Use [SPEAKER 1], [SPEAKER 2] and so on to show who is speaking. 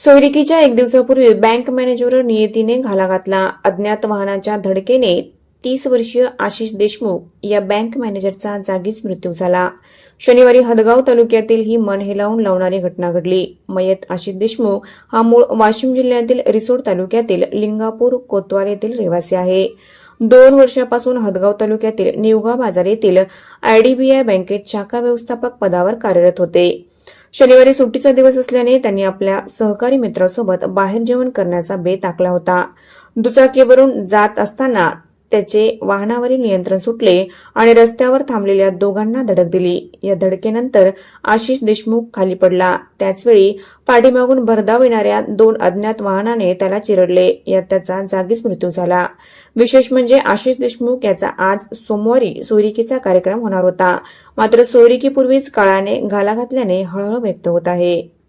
[SPEAKER 1] सोयरिकीच्या एक दिवसापूर्वी बँक मॅनेजरवर नियतीने घाला घातला अज्ञात वाहनाच्या धडकेने तीस वर्षीय आशिष देशमुख या बँक मॅनेजरचा जागीच मृत्यू झाला. शनिवारी हदगाव तालुक्यातील ही मन हेलावून लावणारी घटना घडली. मयत आशिष देशमुख हा मूळ वाशिम जिल्ह्यातील रिसोड तालुक्यातील लिंगापूर कोतवाल येथील रहिवासी आहे. दोन वर्षापासून हदगाव तालुक्यातील निवगा बाजार येथील आयडीबीआय बँकेत शाखा व्यवस्थापक पदावर कार्यरत होते. शनिवारी सुट्टीचा दिवस असल्याने त्यांनी आपल्या सहकारी मित्रासोबत बाहेर जेवण करण्याचा बेत आखला होता. दुचाकीवरून जात असताना त्याचे वाहनावरील नियंत्रण सुटले आणि रस्त्यावर थांबलेल्या दोघांना धडक दिली. या धडकेनंतर आशिष देशमुख खाली पडला. त्याचवेळी पाठीमागून भरधाव येणाऱ्या दोन अज्ञात वाहनाने त्याला चिरडले. यात त्याचा जागीच मृत्यू झाला. विशेष म्हणजे आशिष देशमुख याचा आज सोमवारी सोयरिकीचा कार्यक्रम होणार होता. मात्र सोयरिकीपूर्वीच काळाने घाला घातल्याने हळहळ व्यक्त होत आहे.